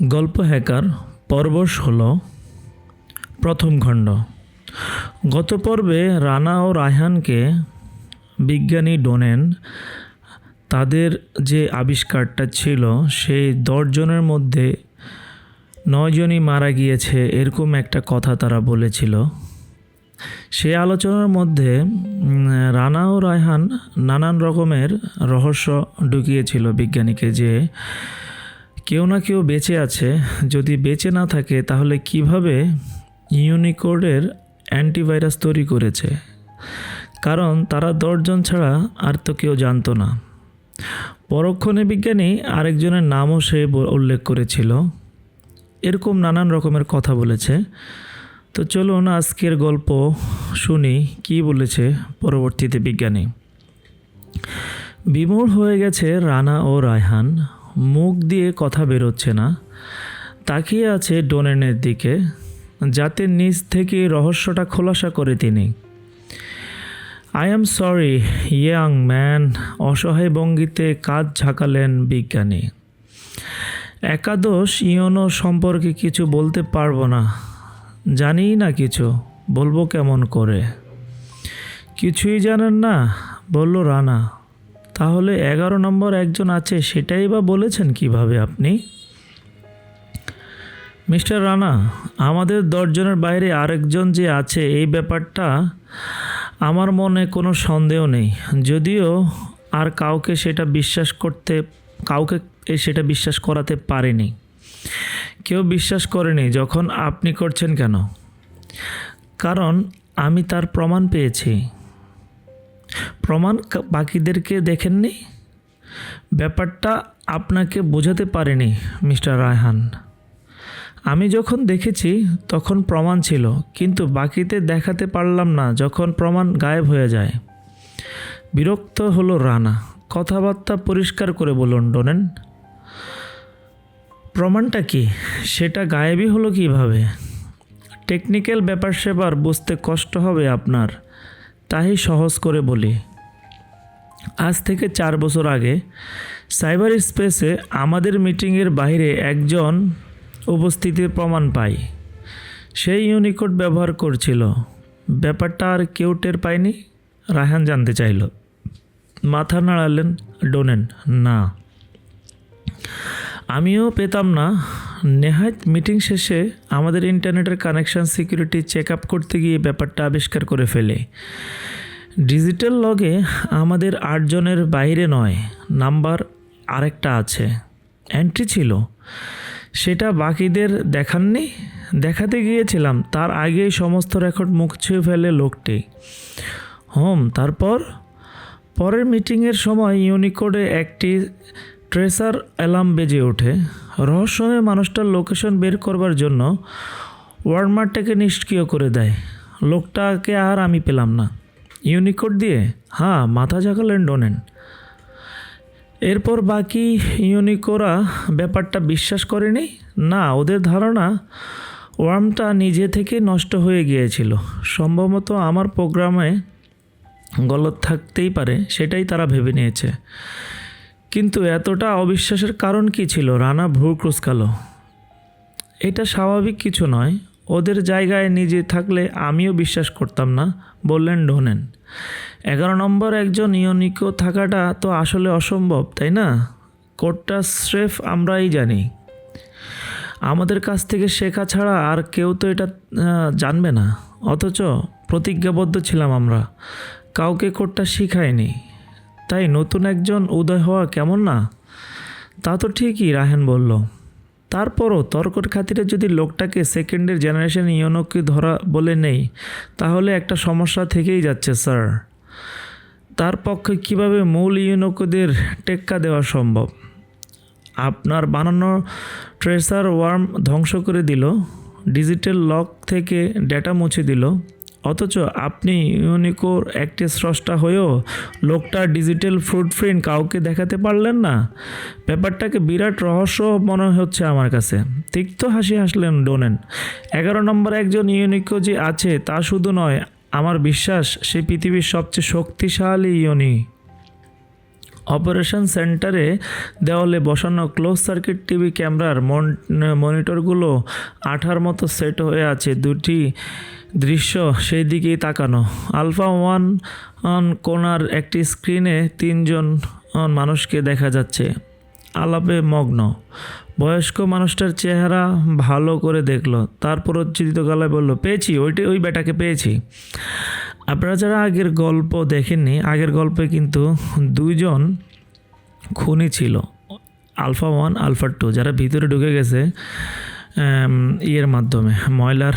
গল্প হ্যাকার পর্বশ হল প্রথম খণ্ড। গত পর্বে রানা ও রায়হানকে বিজ্ঞানী ডোনেন। তাদের যে আবিষ্কারটা ছিল, সেই দশজনের মধ্যে নয়জনই মারা গিয়েছে এরকম একটা কথা তারা বলেছিল। সেই আলোচনার মধ্যে রানা ও রায়হান নানান রকমের রহস্য ঢুকিয়েছিল বিজ্ঞানীকে যে কেউ না কেউ বেঁচে আছে। যদি বেঁচে না থাকে, তাহলে কীভাবে ইউনিকোডের অ্যান্টিভাইরাস তৈরি করেছে? কারণ তারা দশজন ছাড়া আর তো কেউ জানতো না। পরক্ষণে বিজ্ঞানী আরেকজনের নামও সে উল্লেখ করেছিল। এরকম নানান রকমের কথা বলেছে। তো চলুন আজকের গল্প শুনি কি বলেছে পরবর্তীতে বিজ্ঞানী। বিমূঢ় হয়ে গেছে রানা ও রায়হান। মুখ দিয়ে কথা বেরোচ্ছে না। তাকিয়ে আছে ডোনেনের দিকে, যাতে নিজ থেকে রহস্যটা খোলাসা করে তিনি। I am sorry young man অসহায় ভঙ্গিতে কাজ ঝাঁকালেন বিজ্ঞানী। একাদশ ইয়নো সম্পর্কে কিছু বলতে পারব না। জানি না কিছু, বলব কেমন করে? কিছুই জানেন না, বলল রানা। তাহলে এগারো নম্বর একজন আছে, সেটাই বা বলেছেন কীভাবে আপনি? মিস্টার রানা, আমাদের দশজনের বাইরে আরেকজন যে আছে, এই ব্যাপারটা আমার মনে কোনো সন্দেহ নেই। যদিও আর কাউকে সেটা বিশ্বাস করতে, কাউকে সেটা বিশ্বাস করাতে পারেনি। কেউ বিশ্বাস করেনি যখন আপনি করছেন কেন? কারণ আমি তার প্রমাণ পেয়েছি। প্রমাণ বাকিদেরকে দেখেননি? ব্যাপারটা আপনাকে বোঝাতে পারেনি, মিস্টার রায়হান। আমি যখন দেখেছি, তখন প্রমাণ ছিল, কিন্তু বাকিতে দেখাতে পারলাম না যখন প্রমাণ গায়েব হয়ে যায়। বিরক্ত হলো রানা। কথাবার্তা পরিষ্কার করে বলুন, ডোনেন। প্রমাণটা কি? সেটা গায়েবই হলো কীভাবে? টেকনিক্যাল ব্যাপার সেবার বুঝতে কষ্ট হবে আপনার, তাই সহজ করে বলি। আজ থেকে চার বছর আগে সাইবার স্পেসে আমাদের মিটিংয়ের বাইরে একজন উপস্থিতির প্রমাণ পাই। সেই ইউনিকোড ব্যবহার করছিল। ব্যাপারটা আর কেউ টের পায়নি। রায়হান জানতে চাইল। মাথা নাড়ালেন ডোনেন, না। আমিও পেতাম না। নেহাত মিটিং শেষে আমাদের ইন্টারনেটের কানেকশন সিকিউরিটি চেক আপ করতে গিয়ে ব্যাপারটা আবিষ্কার করে ফেলে। ডিজিটাল লগে আমাদের আটজনের বাইরে নয়, নাম্বার আরেকটা আছে। এন্ট্রি ছিল। সেটা বাকিদের দেখাননি। দেখাতে গিয়েছিলাম। তার আগেই সমস্ত রেকর্ড মুখ ছুঁয়ে ফেলে লোকটি। হোম, তারপর? পরের মিটিংয়ের সময় ইউনিকোডে একটি ট্রেসার অ্যালার্ম বেজে ওঠে। রহস্যময় মানুষটার লোকেশন বের করবার জন্য ওয়ার্ডমার্টটাকে নিষ্ক্রিয় করে দেয়। লোকটাকে আর আমি পেলাম না। ইউনিকোড দিয়ে? হ্যাঁ মাথা ঝাঁকালেন ডোনেন। এরপর বাকি ইউনিকোরা ব্যাপারটা বিশ্বাস করেনি? না, ওদের ধারণা ওয়ার্মটা নিজে থেকে নষ্ট হয়ে গিয়েছিল। সম্ভবত আমার প্রোগ্রামে গলত থাকতেই পারে, সেটাই তারা ভেবে নিয়েছে। কিন্তু এতটা অবিশ্বাসের কারণ কি ছিল? রানা ভ্রু ক্রুসকালো এটা স্বাভাবিক কিছু নয়। ওদের জায়গায় নিজে থাকলে আমিও বিশ্বাস করতাম না, বললেন ডোনেন। এগারো নম্বর একজন ইয়নিকো থাকাটা তো আসলে অসম্ভব, তাই না? কোডটা স্রেফ আমরাই জানি। আমাদের কাছ থেকে শেখা ছাড়া আর কেউ তো এটা জানবে না। অথচ প্রতিজ্ঞাবদ্ধ ছিলাম আমরা। কাউকে কোডটা শিখায়নি। তাই নতুন একজন উদয় হওয়া কেমন না? তা তো ঠিকই, রাহেন বলল। তারপরও তর্কর খাতিরে যদি লোকটাকে সেকেন্ডের জেনারেশন ইয়নোকে ধরা বলে নেই, তাহলে একটা সমস্যা থেকেই যাচ্ছে, স্যার। তার পক্ষে কীভাবে মূল ইউনোকোদের টেক্কা দেওয়া সম্ভব? আপনার বানানো ট্রেসার ওয়ার্ম ধ্বংস করে দিল, ডিজিটাল লক থেকে ডেটা মুছে দিল অথচ আপনি ইউনিকোর একটি স্রষ্টা হয়েও লোকটার ডিজিটাল ফুটপ্রিন্ট কাউকে দেখাতে পারলেন না। ব্যাপারটাকে বিরাট রহস্য মনে হচ্ছে আমার কাছে। তিক্ত হাসি হাসলেন ডোনেন। এগারো নম্বর একজন ইউনিকো যে আছে তা শুধু নয়, আমার বিশ্বাস সে পৃথিবীর সবচেয়ে শক্তিশালী ইউনি অপারেশন সেন্টারে দেওয়ালে বসানো ক্লোজ সার্কিট টিভি ক্যামেরার মন- মনিটরগুলো আঠার মতো সেট হয়ে আছে। দুটি দৃশ্য সেই দিকেই তাকানো। আলফা ওয়ান কোনার একটি স্ক্রিনে তিনজন মানুষকে দেখা যাচ্ছে। আলাপে মগ্ন। বয়স্ক মানুষটার চেহারা ভালো করে দেখল। তারপর উচ্চিত গলায় বলল, পেয়েছি, ওইটা, ওই বেটাকে পেয়েছি। আপনারা যারা আগের গল্প দেখেননি, আগের গল্পে কিন্তু দুইজন খুনি ছিল, আলফা ওয়ান, আলফা টু, যারা ভিতরে ঢুকে গেছে ইয়ের মাধ্যমে, ময়লার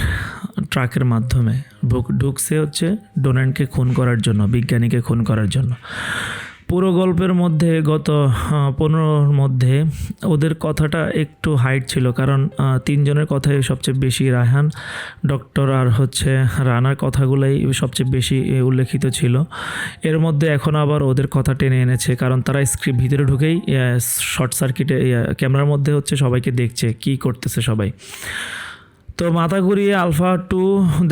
ট্রাকের মাধ্যমে, ঢুক- ঢুকছে হচ্ছে ডোনাল্ডকে খুন করার জন্য, বিজ্ঞানীকে খুন করার জন্য। পুরো গল্পের মধ্যে, গত পনেরোর মধ্যে ওদের কথাটা একটু হাইট ছিল। কারণ তিনজনের কথাই সবচেয়ে বেশি রায়হান, ডক্টর আর হচ্ছে রানার কথাগুলোই সবচেয়ে বেশি উল্লেখিত ছিল। এর মধ্যে এখন আবার ওদের কথা টেনে এনেছে। কারণ তারা স্ক্রিপ্ট ভিতরে ঢুকেই শর্ট সার্কিটে ক্যামেরার মধ্যে হচ্ছে সবাইকে দেখছে, কি করতেছে সবাই। তো মাথা ঘুরিয়ে আলফা টু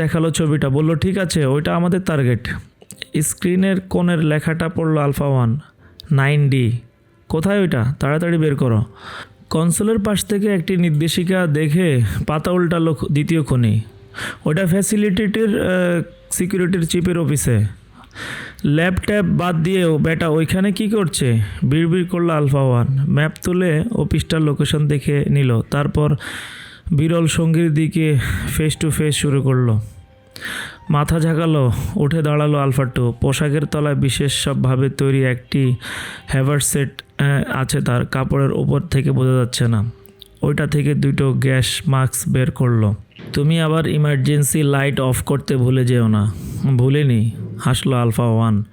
দেখাল ছবিটা, বলল, ঠিক আছে, ওইটা আমাদের টার্গেট স্ক্রিনের কোণের লেখাটা পড়ল আলফা ওয়ান, নাইন ডি। কোথায় ওইটা? তাড়াতাড়ি বের করো। কনসোলের পাশ থেকে একটি নির্দেশিকা দেখে পাতা উল্টালো দ্বিতীয় খনি। ওটা ফ্যাসিলিটিটির সিকিউরিটির চিপের অফিসে। ল্যাপটপ বাদ দিয়েও বেটা ওইখানে কি করছে? বিড়বিড় করল আলফা ওয়ান। ম্যাপ তুলে অফিসটার লোকেশন দেখে নিল। তারপর বিরল সঙ্গীর দিকে ফেস টু ফেস শুরু করল। মাথা ঝাঁকালো, উঠে দাঁড়াল আলফা টু পোশাকের তলায় বিশেষ সবভাবে তৈরি একটি হ্যাভার সেট আছে তার। কাপড়ের ওপর থেকে বোঝা যাচ্ছে না। ওইটা থেকে দুটো গ্যাস মাস্ক বের করল। তুমি আবার ইমার্জেন্সি লাইট অফ করতে ভুলে যেও না। ভুলিনি, হাসলো আলফা ওয়ান।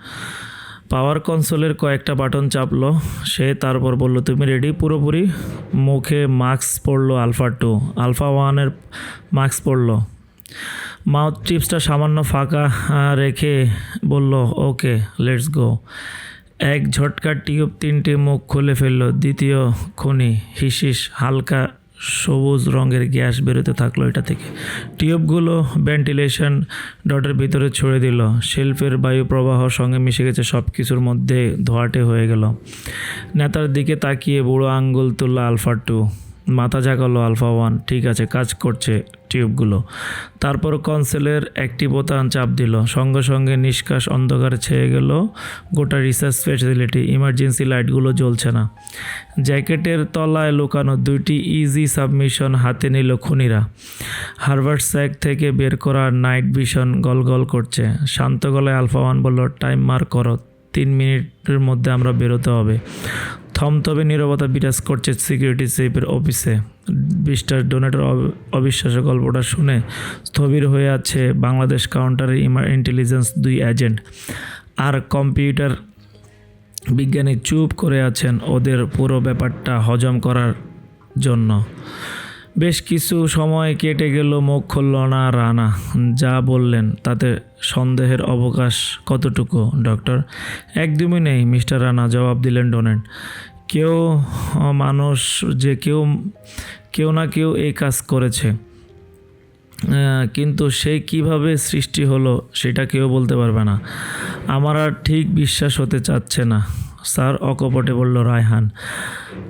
পাওয়ার কনসোলের কয়েকটা বাটন চাপলো। সে তারপর বলল, তুমি রেডি? পুরোপুরি মুখে মাস্ক পরলো আলফা টু আলফা ওয়ানের মাস্ক পরলো। মাউথ টিপসটা সামান্য ফাঁকা রেখে বলল, ওকে, লেটস গো। এক ঝটকা টিউব তিনটি মুখ খুলে ফেলল। দ্বিতীয় খনি, হিসিস, হালকা সবুজ রঙের গ্যাস বেরোতে থাকল এটা থেকে। টিউবগুলো ভেন্টিলেশন ডটের ভিতরে ছড়ে দিল। শিল্পের বায়ু প্রবাহ সঙ্গে মিশে গেছে সব কিছুর মধ্যে ধোয়াটে হয়ে গেল। নেতার দিকে তাকিয়ে বুড়ো আঙ্গুল তুললো আলফা টু। মাথা ঝাঁকালো আলফা ওয়ান, ঠিক আছে, কাজ করছে টিউবগুলো। তারপর কনসেলের একটি বোতাম চাপ দিল। সঙ্গে সঙ্গে নিষ্কাশ অন্ধকার ছেয়ে গেল। গোটা রিসার্চ ফেসিলিটি ইমার্জেন্সি লাইটগুলো জ্বলছে না। জ্যাকেটের তলায় লুকানো দুইটি ইজি সাবমিশন হাতে নিল খুনিরা। হার্ভার্ড স্যাক থেকে বের করা নাইট ভিশন গলগল করছে। শান্ত গলায় আলফা ওয়ান বলল, টাইম মার্ক করো, তিন মিনিটের মধ্যে আমরা বেরোতে হবে। থমথবে নিরবতা বিরাজ করছে সিকিউরিটি সেফের অফিসে। মিস্টার ডোনেটর অবিশ্বাস গল্পটা শুনে স্থবির হয়ে আছে বাংলাদেশ কাউন্টারের ইন্টেলিজেন্স দুই এজেন্ট। আর কম্পিউটার বিজ্ঞানী চুপ করে আছেন ওদের পুরো ব্যাপারটা হজম করার জন্য। বেশ কিছু সময় কেটে গেল, মুখ খুলল না রানা। যা বললেন তাতে সন্দেহের অবকাশ কতটুকু, ডক্টর? একদমই নেই, মিস্টার রানা, জবাব দিলেন ডোনেট কেউ মানুষ যে কেউ কেউ না কেউ এই কাজ করেছে। কিন্তু সে কীভাবে সৃষ্টি হলো সেটা কেউ বলতে পারবে না। আমার আর ঠিক বিশ্বাস হতে চাচ্ছে না। স্যার অকপটে বলল রায়হান।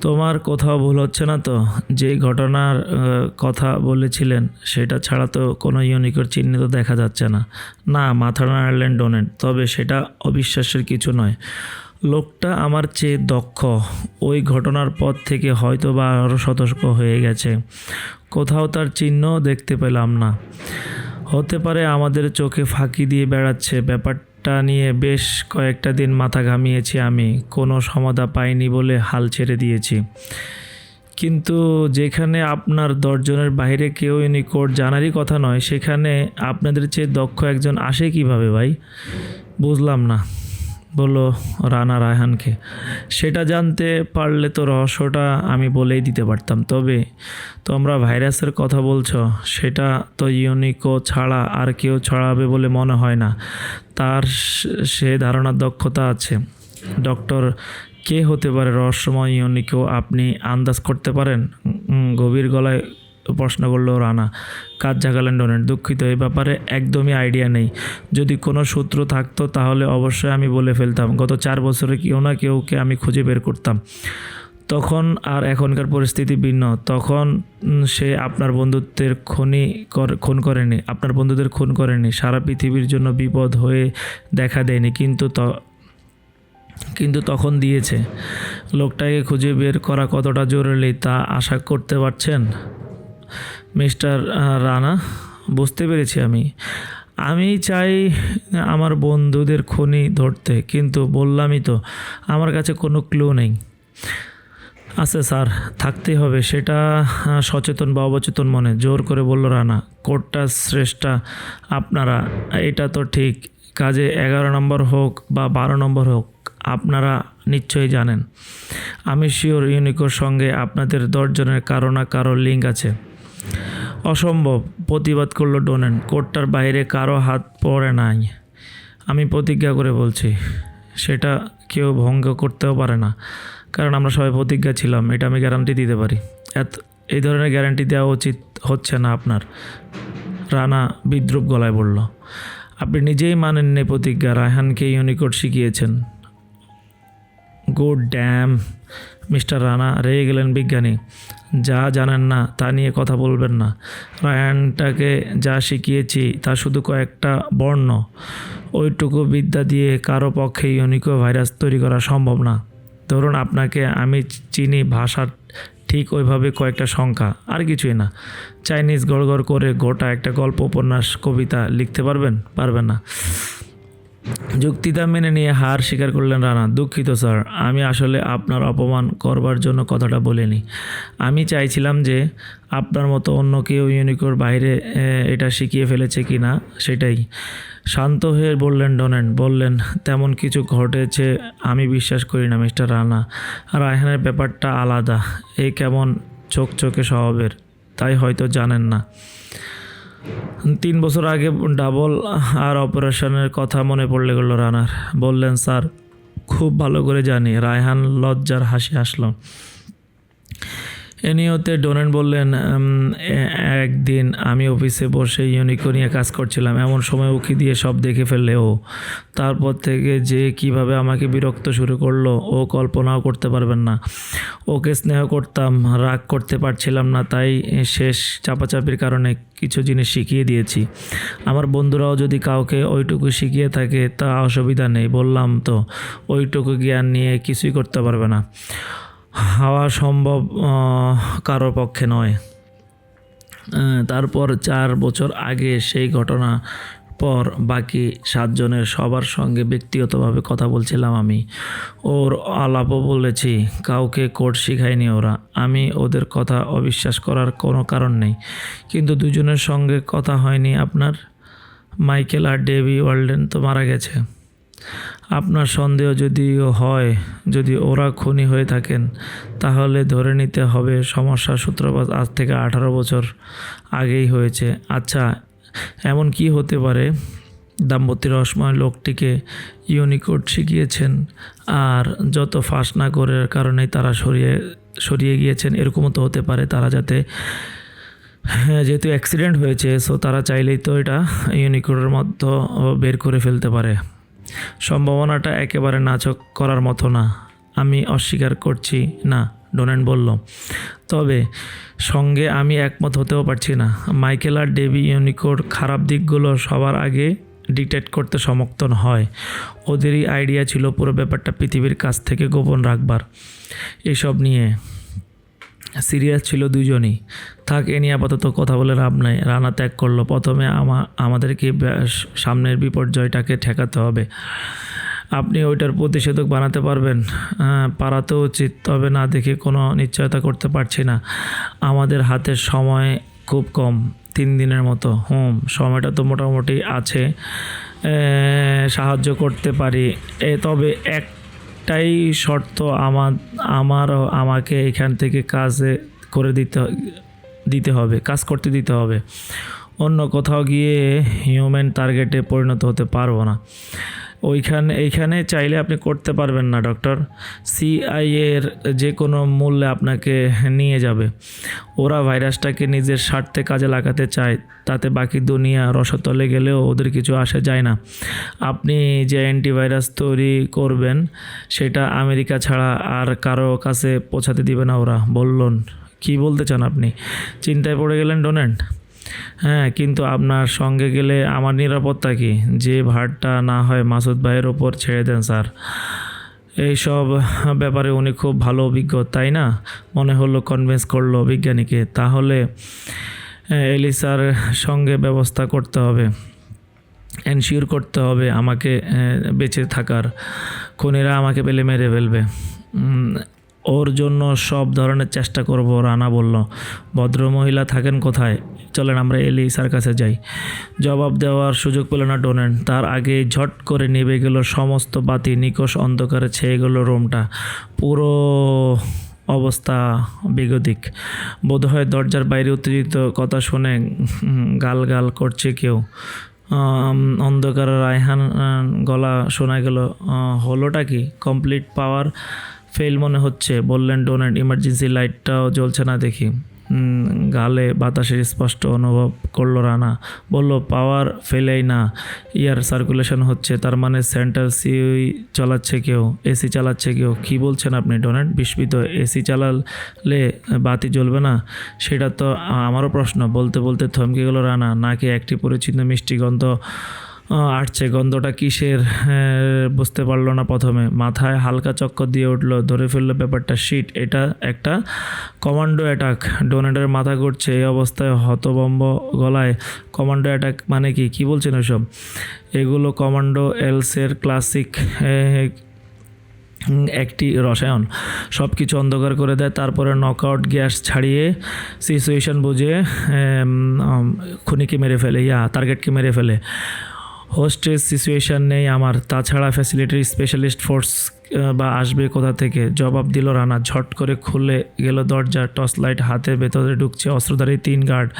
তোমার কোথাও ভুল হচ্ছে না তো? যে ঘটনার কথা বলেছিলেন, সেটা ছাড়া তো কোনো ইউনিকর চিহ্ন তো দেখা যাচ্ছে না। না, মাথা নাড়লেন ডোনেট, তবে সেটা অবিশ্বাসের কিছু নয়। লোকটা আমার চেয়ে দক্ষ। ওই ঘটনার পর থেকে হয়তো বা আরও সতর্ক হয়ে গেছে। কোথাও তার চিহ্ন দেখতে পেলাম না। হতে পারে আমাদের চোখে ফাঁকি দিয়ে বেড়াচ্ছে, ব্যাপারটা নিয়ে বেশ কয়েকটা দিন মাথা ঘামিয়েছি আমি। কোনো সমাধা পাইনি বলে হাল ছেড়ে দিয়েছি। কিন্তু যেখানে আপনার দশজনের বাইরে কেউ ইউনিকোড জানারই কথা নয়, সেখানে আপনাদের চেয়ে দক্ষ একজন আসে কীভাবে ভাই? বুঝলাম না। বলল, রানা রায়হানকে। সেটা জানতে পারলে তো রহস্যটা আমি বলেই দিতে পারতাম। তবে তোমরা ভাইরাসের কথা বলছো, সেটা তো ইউনিকো ছাড়া আর কেউ ছড়াবে বলে মনে হয় না। তার সে- ধারণার দক্ষতা আছে। ডক্টর, কে হতে পারে রহস্যময় ইউনিকো আপনি আন্দাজ করতে পারেন? গভীর গলায় প্রশ্ন করল রানা কাজ জাগালেন ডোনেট? দুঃখিত এই ব্যাপারে একদমই আইডিয়া নেই। যদি কোনো সূত্র থাকতো তাহলে অবশ্যই আমি বলে ফেলতাম, গত চার বছরে কেউ না কেউকে আমি খুঁজে বের করতাম। তখন আর এখনকার পরিস্থিতি ভিন্ন। তখন সে আপনার বন্ধুত্বের খনি খুন করেনি, আপনার বন্ধুদের খুন করেনি। সারা পৃথিবীর জন্য বিপদ হয়ে দেখা দেয়নি, কিন্তু ত- কিন্তু তখন দিয়েছে। লোকটাকে খুঁজে বের করা কতটা জরুরি তা আশা করতে পারছেন? মিস্টার রানা, বুঝতে পেরেছি আমি। আমি চাই আমার বন্ধুদের খনি ধরতে, কিন্তু বললামই তো, আমার কাছে কোনো ক্লু নেই। আচ্ছা স্যার, থাকতেই হবে, সেটা সচেতন বা অবচেতন মনে, জোর করে বলল রানা, কোর্টটা শ্রেষ্ঠা, আপনারা, এটা তো ঠিক, কাজে এগারো নম্বর হোক বা বারো নম্বর হোক, আপনারা নিশ্চয়ই জানেন। আমি শিওর ইউনিকোর সঙ্গে আপনাদের দশজনের কারও না কারও লিঙ্ক আছে। অসম্ভব প্রতিবাদ করল ডোনেন। কোর্টটার বাইরে কারও হাত পড়ে নাই। আমি প্রতিজ্ঞা করে বলছি, সেটা কেউ ভঙ্গ করতেও পারে না। কারণ আমরা সবাই প্রতিজ্ঞা ছিলাম, এটা আমি গ্যারান্টি দিতে পারি। এত, এই ধরনের গ্যারান্টি দেওয়া উচিত হচ্ছে না আপনার। রানা বিদ্রুপ গলায় বলল, আপনি নিজেই মানেননি প্রতিজ্ঞা, রায়হানকে ইউনিকোড শিখিয়েছেন। গুড ড্যাম, মিস্টার রানা, রেগে গেলেন বিজ্ঞানী। যা জানেন না, তা নিয়ে কথা বলবেন না। রায়ানটাকে যা শিখিয়েছি, তা শুধু কয়েকটা বর্ণ। ওইটুকু বিদ্যা দিয়ে কারও পক্ষে ইউনিকো ভাইরাস তৈরি করা সম্ভব না। ধরুন আপনাকে আমি চিনি ভাষার ঠিক ওইভাবে কয়েকটা সংখ্যা, আর কিছুই না। চাইনিজ গড়গড় করে গোটা একটা গল্প উপন্যাস কবিতা লিখতে পারবেন? পারবেন না। যুক্তিতা মেনে নিয়ে হার স্বীকার করলেন রানা। দুঃখিত, স্যার। আমি আসলে আপনার অপমান করবার জন্য কথাটা বলিনি। আমি চাইছিলাম যে আপনার মতো অন্য কেউ ইউনিকোর বাইরে এটা শিখিয়ে ফেলেছে কি না, সেটাই। শান্ত হয়ে বললেন ডোনেন। বললেন, তেমন কিছু ঘটেছে আমি বিশ্বাস করি না, মিস্টার রানা। রায়হানের ব্যাপারটা আলাদা। এ কেমন চোখ চোখে স্বভাবের, তাই হয়তো জানেন না। তিন বছর আগে ডাবল আর অপারেশনের কথা মনে পড়লে গেল রানার। বললেন, স্যার, খুব ভালো করে জানি। রায়হান লজ্জার হাসি আসলো এ ডোনেন বললেন একদিন আমি অফিসে বসে ইউনিকো নিয়ে কাজ করছিলাম। এমন সময় উকি দিয়ে সব দেখে ফেললে ও। তারপর থেকে যে কীভাবে আমাকে বিরক্ত শুরু করল, ও কল্পনাও করতে পারবেন না। ওকে স্নেহ করতাম, রাগ করতে পারছিলাম না, তাই শেষ চাপাচাপির কারণে কিছু জিনিস শিখিয়ে দিয়েছি। আমার বন্ধুরাও যদি কাউকে ওইটুকু শিখিয়ে থাকে, তা অসুবিধা নেই, বললাম তো। ওইটুকু জ্ঞান নিয়ে কিছুই করতে পারবে না। হওয়া সম্ভব কারোর পক্ষে নয়। তারপর চার বছর আগে সেই ঘটনা পর বাকি সাতজনের সবার সঙ্গে ব্যক্তিগতভাবে কথা বলছিলাম আমি। ওর আলাপও বলেছি, কাউকে কোর্ট শিখায়নি ওরা। আমি ওদের কথা অবিশ্বাস করার কোনো কারণ নেই। কিন্তু দুজনের সঙ্গে কথা হয়নি আপনার? মাইকেল আর ডেভি ওয়ার্ল্ডেন তো মারা গেছে। আপনার সন্দেহ যদিও হয়, যদি ওরা খুনি হয়ে থাকেন, তাহলে ধরে নিতে হবে সমস্যার সূত্রপাত আজ থেকে আঠারো বছর আগেই হয়েছে। আচ্ছা এমন কি হতে পারে? দাম্পত্য রসময় লোকটিকে ইউনিকোড শিখিয়েছেন আর যত ফাঁস না করার কারণেই তারা সরিয়ে সরিয়ে গিয়েছেন। এরকমও তো হতে পারে তারা যাতে হ্যাঁ যেহেতু অ্যাক্সিডেন্ট হয়েছে, সো তারা চাইলেই তো এটা ইউনিকোডের মধ্যে বের করে ফেলতে পারে। সম্ভাবনাটা একেবারে নাচক করার মতো না। আমি অস্বীকার করছি না, ডোনেন বলল। তবে সঙ্গে আমি একমত হতেও পারছি না। মাইকেল আর ডেভি ইউনিকোড খারাপ দিকগুলো সবার আগে ডিটেক্ট করতে সমর্থন হয়। ওদেরই আইডিয়া ছিল পুরো ব্যাপারটা পৃথিবীর কাছ থেকে গোপন রাখবার। এসব নিয়ে সিরিয়াস ছিল দুজনই। থাক এ নিয়ে আপাতত কথা বলে লাভ নাই। রানা ত্যাগ করল। প্রথমে আমা আমাদেরকে সামনের বিপর্যয়টাকে ঠেকাতে হবে। আপনি ওইটার প্রতিষেধক বানাতে পারবেন। হ্যাঁ, পারা তো উচিত। তবে না দেখে কোনো নিশ্চয়তা করতে পারছি না। আমাদের হাতের সময় খুব কম তিন দিনের মতো। হুম সময়টা তো মোটামুটি আছে। সাহায্য করতে পারি। এ তবে একটাই শর্ত আমার আমার আমাকে এখান থেকে কাজে করে দিতে দিতে হবে, কাজ করতে দিতে হবে। অন্য কোথাও গিয়ে হিউম্যান টার্গেটে পরিণত হতে পারব না। ওইখানে, এইখানে চাইলে আপনি করতে পারবেন না ডক্টর সিআইএর যে কোনো মূল্যে আপনাকে নিয়ে যাবে। ওরা ভাইরাসটাকে নিজের স্বার্থে কাজে লাগাতে চায়, তাতে বাকি দুনিয়া রসতলে গেলেও ওদের কিছু আসে যায় না। আপনি যে অ্যান্টিভাইরাস তৈরি করবেন, সেটা আমেরিকা ছাড়া আর কারও কাছে পৌঁছাতে দিবে না ওরা বললেন কি বলতে চান আপনি? চিন্তায় পড়ে গেলেন ডোনেন্ট হ্যাঁ কিন্তু আপনার সঙ্গে গেলে আমার নিরাপত্তা কি? যে ভারটা না হয় মাসুদ ভাইয়ের ওপর ছেড়ে দেন, স্যার। এইসব ব্যাপারে উনি খুব ভালো অভিজ্ঞ, তাই না? মনে হলো কনভিন্স করল বিজ্ঞানীকে। তাহলে এলিসার সঙ্গে ব্যবস্থা করতে হবে। এনশিওর করতে হবে আমাকে বেঁচে থাকার। খুনিরা আমাকে পেলে মেরে ফেলবে। ওর জন্য সব ধরনের চেষ্টা করব, রানা বলল। ভদ্রমহিলা থাকেন কোথায়? চলেন, আমরা এলিসার কাছে যাই। জবাব দেওয়ার সুযোগ পেল না ডোনেন। তার আগে ঝট করে নিভে গেল সমস্ত বাতি, নিকষ অন্ধকারে ছেয়ে গেল রুমটা। পুরো অবস্থা বেগতিক। বোধহয় দরজার বাইরে উত্তেজিত কথা শুনে গাল গাল করছে কেউ। অন্ধকার রায়হান গলা শোনা গেল হলোটা কি? কমপ্লিট পাওয়ার ফেল মনে হচ্ছে। বললেন ডোনেট ইমার্জেন্সি লাইটটাও জ্বলছে না দেখি। গালে বাতাসের স্পষ্ট অনুভব করল রানা। বলল, পাওয়ার ফেলেই না। ইয়ার সার্কুলেশন হচ্ছে, তার মানে সেন্টার সিই চালাচ্ছে কেউ, এসি চালাচ্ছে কেউ। কি বলছেন আপনি ডোনেট বিস্মিত। এসি চালালে বাতি জ্বলবে না? সেটা তো আমারও প্রশ্ন। বলতে বলতে থমকে গেল রানা। নাকি একটি পরিচিত মিষ্টি গন্ধ আসছে গন্ধটা কিসের? আহ, বুঝতে পারল না প্রথমে। মাথায় হালকা চক্কর দিয়ে উঠল ধরে ফেলল ব্যাপারটা। শিট এটা একটা কমান্ডো অ্যাটাক ডোনেটের মাথা ঘুরছে এই অবস্থায় হতবম্ব গলায়। কমান্ডো অ্যাটাক মানে কি? কি বলছেন ওসব এগুলো কমান্ডো এলসের ক্লাসিক একটি রসায়ন। সব কিছু অন্ধকার করে দেয় তারপরে নকআউট গ্যাস ছাড়িয়ে সিচুয়েশন বুঝে খুনিকে মেরে ফেলে। ইয়া টার্গেটকে মেরে ফেলে। হোস্টেজ সিচুয়েশান নেই, আমার তাছাড়া ফ্যাসিলিটির স্পেশালিস্ট ফোর্স বা আসবে কোথা থেকে? জবাব দিল রানা, ঝট করে খুলে গেল দরজা টর্চ লাইট হাতে ভেতরে ঢুকছে অস্ত্রধারী তিন গার্ড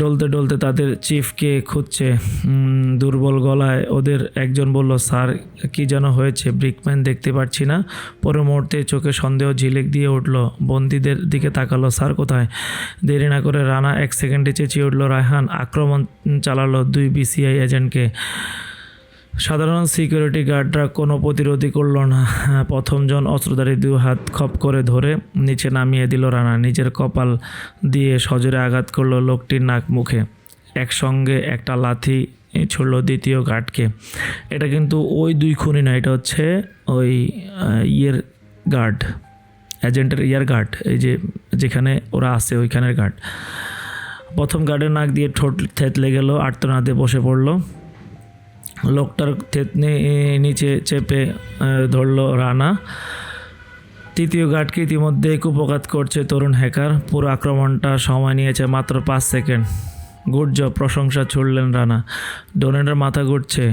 ডলতে ডলতে তাদের চিফকে খুঁজছে দুর্বল গলায় ওদের একজন বলল, স্যার, কি যেন হয়েছে? ব্রিকম্যান দেখতে পাচ্ছি না। পরে মুহূর্তে চোখে সন্দেহ ঝিলিক দিয়ে উঠল, বন্দীদের দিকে তাকালো, স্যার কোথায়? দেরি না করে রানা এক সেকেন্ডে চেঁচিয়ে উঠল, রায়হান, আক্রমণ চালালো দুই বিসিআই এজেন্টকে সাধারণ সিকিউরিটি গার্ডরা কোনো প্রতিরোধই করল না। প্রথমজন অস্ত্রধারী দু হাত খপ করে ধরে নিচে নামিয়ে দিল রানা। নিজের কপাল দিয়ে সজোরে আঘাত করল লোকটির নাক মুখে। একসঙ্গে একটা লাথি ছুড়লো দ্বিতীয় গার্ডকে এটা কিন্তু ওই দুই খুনি না, এটা হচ্ছে ওই ইয়ের গার্ড এজেন্টের ইয়ার গার্ড এই যে যেখানে ওরা আছে ওইখানের গার্ড প্রথম গার্ডের নাক দিয়ে ঠোঁট থেতলে গেল, আর্তনাদে বসে পড়ল। লোকটার থেতনি নিচে চেপে ধরলো রানা। তৃতীয় গার্ডকে ইতিমধ্যে কুপকাত করছে তরুণ হ্যাকার। পুরো আক্রমণটা সময় নিয়েছে মাত্র পাঁচ সেকেন্ড। গুড জব প্রশংসা ছুড়লেন রানা। ডোনেটের মাথা ঘুরছে।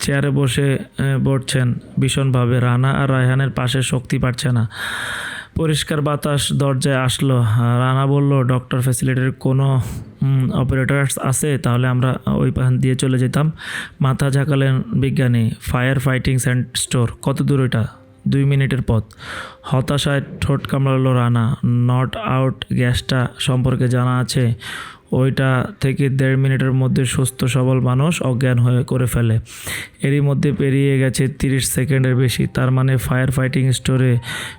চেয়ারে বসে পড়ছেন ভীষণভাবে। রানা আর রায়হানের পাশে শক্তি পাচ্ছে না। পরিষ্কার বাতাস দরজায় আসলো। রানা বলল ডক্টর ফ্যাসিলিটির কোনো অপারেটার্স আছে, তাহলে আমরা ওই পাহান দিয়ে চলে যেতাম। মাথা ঝাঁকালেন বিজ্ঞানী। ফায়ার ফাইটিং সেন্ট স্টোর কত দূর এটা দুই মিনিটের পথ। হতাশায় ঠোঁট কামড়ালো রানা। নট আউট গ্যাসটা সম্পর্কে জানা আছে। ওইটা থেকে দেড় মিনিটের মধ্যে সুস্থ, সবল মানুষ অজ্ঞান হয়ে করে ফেলে। এরই মধ্যে পেরিয়ে গেছে তিরিশ সেকেন্ডের বেশি। তার মানে ফায়ার ফাইটিং স্টোরে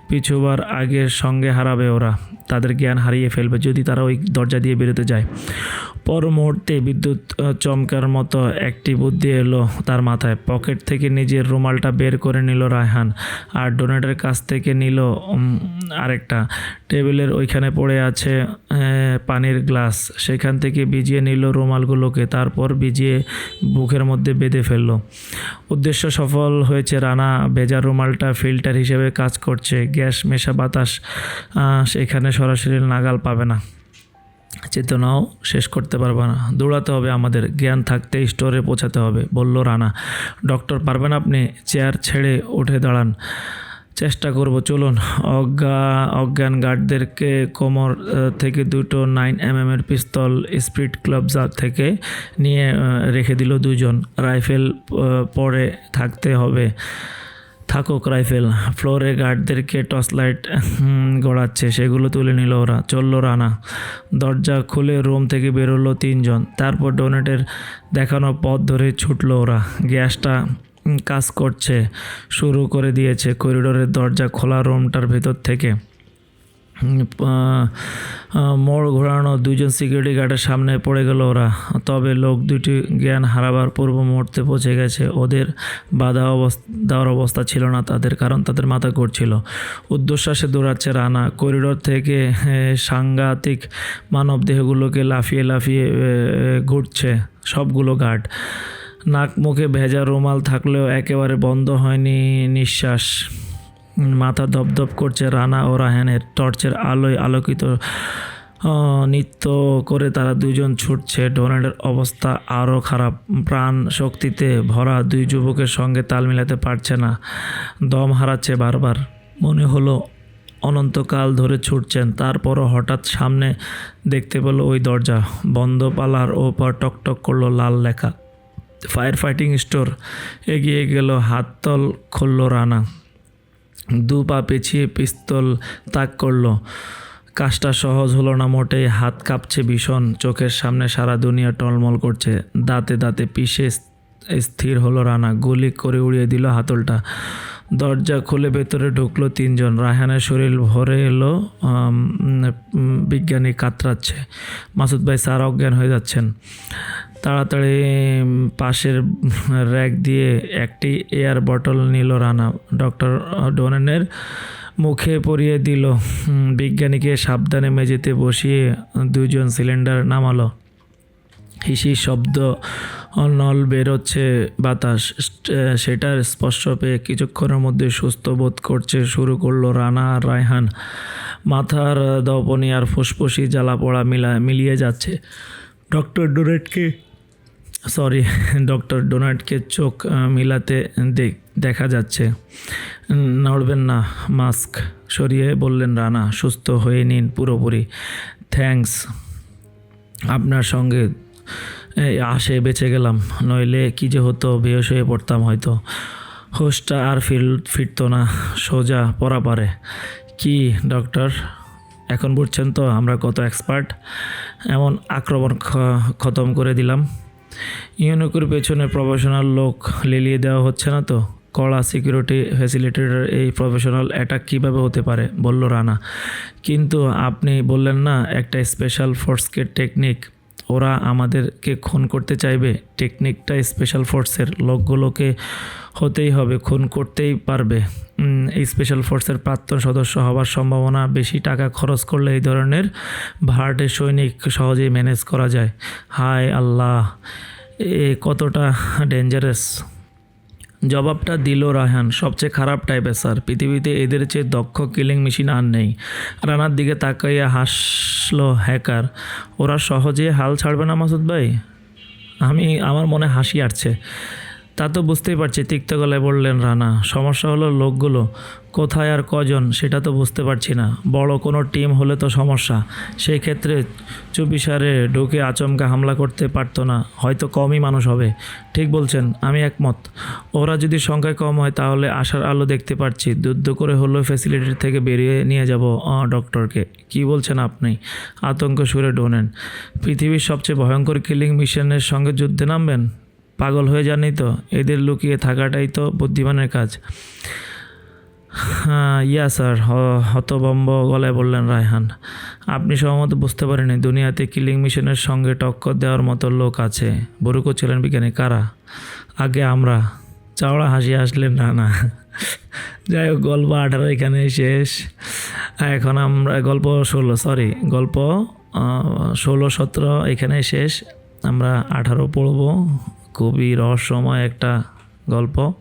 পিছুবার আগের সঙ্গে হারাবে ওরা। তাদের জ্ঞান হারিয়ে ফেলবে যদি তারা ওই দরজা দিয়ে বেরোতে যায়। পর মুহূর্তে বিদ্যুৎ চমকার মতো একটি বুদ্ধি এলো তার মাথায়। পকেট থেকে নিজের রুমালটা বের করে নিল রায়হান আর ডোনেটের কাছ থেকে নিল আরেকটা। টেবিলের ওইখানে পড়ে আছে পানির গ্লাস। সেখান থেকে ভিজিয়ে নিল রুমালগুলোকে, তারপর ভিজিয়ে বুকের মধ্যে বেঁধে ফেলল। উদ্দেশ্য সফল হয়েছে রানা। ভেজা রুমালটা ফিল্টার হিসেবে কাজ করছে। গ্যাস, মেশা বাতাস সেখানে সরাসরি নাগাল পাবে না। চেতনাও শেষ করতে পারবে না। দৌড়াতে হবে আমাদের। জ্ঞান থাকতে স্টোরে পৌঁছাতে হবে, বলল রানা। ডক্টর, পারবেন আপনি? চেয়ার ছেড়ে উঠে দাঁড়ান। চেষ্টা করব, চলুন। অজ্ঞা, অজ্ঞান গার্ডদেরকে কোমর থেকে দুটো নাইন এম এর পিস্তল স্পিড ক্লাব থেকে নিয়ে রেখে দিল দুজন। রাইফেল পরে থাকতে হবে। থাকুক রাইফেল, ফ্লোরে গার্ডদেরকে টর্চ লাইট গড়াচ্ছে, সেগুলো তুলে নিল ওরা। চলল রানা। দরজা খুলে রুম থেকে বেরোলো তিনজন। তারপর ডোনেটের দেখানো পথ ধরে ছুটলো ওরা। গ্যাসটা কাজ করছে, শুরু করে দিয়েছে। করিডোরের দরজা খোলা রুমটার ভেতর থেকে। মোড় ঘোরানো দুজন সিকিউরিটি গার্ডের সামনে পড়ে গেল ওরা। তবে লোক দুটি জ্ঞান হারাবার পূর্ব মুহূর্তে পৌঁছে গেছে। ওদের বাধা অবস্থা দেওয়ার অবস্থা ছিল না তাদের, কারণ তাদের মাথা ঘুরছিল উদ্ধশ্বাসে দৌড়াচ্ছে রানা। করিডোর থেকে সাংঘাতিক মানব দেহগুলোকে লাফিয়ে লাফিয়ে ঘুরছে সবগুলো গার্ড। নাক মুখে ভেজা রুমাল থাকলেও একেবারে বন্ধ হয়নি, নিঃশ্বাস। মাথা দপদপ করছে রানা ও রাহানের টর্চের আলোয় আলোকিত নৃত্য করে তারা দুজন ছুটছে। ডোনাল্ডের অবস্থা আরও খারাপ। প্রাণ শক্তিতে ভরা দুই যুবকের সঙ্গে তাল মিলাতে পারছে না। দম হারাচ্ছে বারবার। মনে হলো অনন্তকাল ধরে ছুটছেন। তারপরও হঠাৎ সামনে দেখতে পেল ওই দরজা। বন্ধ পালার ওপর টকটক করল লাল লেখা। ফায়ার ফাইটিং স্টোর এগিয়ে গেল হাততল খুলল রানা। দু পা পেছিয়ে পিস্তল তাক করল। কাজটা সহজ হলো না মোটেই, হাত কাঁপছে ভীষণ, চোখের সামনে সারা দুনিয়া টলমল করছে। দাঁতে দাঁতে পিষে স্থির হলো রানা, গুলি করে উড়িয়ে দিল হাতলটা। দরজা খুলে ভেতরে ঢুকলো তিনজন। রায়হানের শরীর ভরে এলো বিজ্ঞানী কাতরাচ্ছে। মাসুদ ভাই স্যার অজ্ঞান হয়ে যাচ্ছেন। তাড়াতাড়ি পাশের র্যাক দিয়ে একটি এয়ার বটল নিল রানা। ডক্টর ডোনেনের মুখে পরিয়ে দিল। বিজ্ঞানীকে সাবধানে মেঝেতে বসিয়ে দুজন সিলিন্ডার নামালো। হিসি শব্দ নল বেরোচ্ছে বাতাস। সেটার স্পর্শ পেয়ে কিছুক্ষণের মধ্যে সুস্থ বোধ করছে শুরু করল রানা আর রায়হান। মাথার দপনি আর ফুসফুসি জ্বালা পড়া মিলা, মিলিয়ে যাচ্ছে। ডক্টর ডোনেটকে সরি, ডক্টর ডোনাল্ডকে চোখ মিলাতে দেখা যাচ্ছে। নড়বেন না, মাস্ক সরিয়ে বললেন, রানা, সুস্থ হয়ে নিন পুরোপুরি। থ্যাঙ্কস। আপনার সঙ্গে আসে, বেঁচে গেলাম। নইলে কি যে হতো, বেহস হয়ে পড়তাম হয়তো। হোসটা আর ফির ফিরতো না, সোজা পড়া পারে। কি, ডক্টর? এখন বুঝছেন তো, আমরা কত এক্সপার্ট। এমন আক্রমণ খতম করে দিলাম। ইউনিকুর পেছনে প্রফেশনাল লোক লেলিয়ে দেওয়া হচ্ছে না তো? কড়া সিকিউরিটি ফ্যাসিলিটেটার এই প্রফেশনাল অ্যাটাক কীভাবে হতে পারে? বলল রানা। কিন্তু আপনি বললেন না, একটা স্পেশাল ফোর্সকে টেকনিক। ওরা আমাদেরকে খুন করতে চাইবে। টেকনিকটা স্পেশাল ফোর্সের লোকগুলোকে হতেই হবে, খুন করতেই পারবে। স্পেশাল ফোর্সের প্রাক্তন সদস্য হওয়ার সম্ভাবনা বেশি টাকা খরচ করলে এই ধরনের ভাড়াটের সৈনিক সহজেই ম্যানেজ করা যায়। হায় আল্লাহ, এ কতটা ডেঞ্জারাস জবাবটা দিল রায়হান, সবচেয়ে খারাপ টাইপের স্যার। পৃথিবীতে এদের চেয়ে দক্ষ কিলিং মেশিন আর নেই। রানার দিকে তাকাইয়া হাসলো হ্যাকার ওরা সহজে হাল ছাড়বে না মাসুদ ভাই? আমি, আমার মনে হাসি আসছে। তা তো বুঝতেই পারছি, তিক্ত গলায় বললেন রানা। সমস্যা হলো লোকগুলো। কোথায় আর কজন, সেটা তো বুঝতে পারছি না। বড় কোনো টিম হলে তো সমস্যা। সেই ক্ষেত্রে চুপিসারে ঢুকে আচমকা হামলা করতে পারতো না। হয়তো কমই মানুষ হবে। ঠিক বলছেন, আমি একমত। ওরা যদি সংখ্যায় কম হয়, তাহলে আশার আলো দেখতে পাচ্ছি যুদ্ধ করে হলেও ফ্যাসিলিটি থেকে বেরিয়ে নিয়ে যাব ডক্টরকে কি বলছেন আপনি? আতঙ্ক সুরে ডোনেন। পৃথিবীর সবচেয়ে ভয়ঙ্কর কিলিং মিশনের সঙ্গে যুদ্ধে নামবেন? পাগল হয়ে যাননি তো? এদের লুকিয়ে থাকাটাই তো বুদ্ধিমানের কাজ। হ্যাঁ ইয়া স্যার হতবম্ব গলায় বললেন রায়হান। আপনি সহমত বুঝতে পারেননি, দুনিয়াতে কিলিং মিশনের সঙ্গে টক্কর দেওয়ার মতো লোক আছে। বরুকো ছিলেন বিজ্ঞানী, কারা? আগে আমরা। চাওড়া হাসি আসলেন, না না। যাই হোক, গল্প আঠারো এখানে শেষ। এখন আমরা, গল্প ষোলো সরি গল্প ষোলো, সতেরো এখানে শেষ। আমরা আঠারো পড়ব। খুবই রহস্যময় একটা গল্প।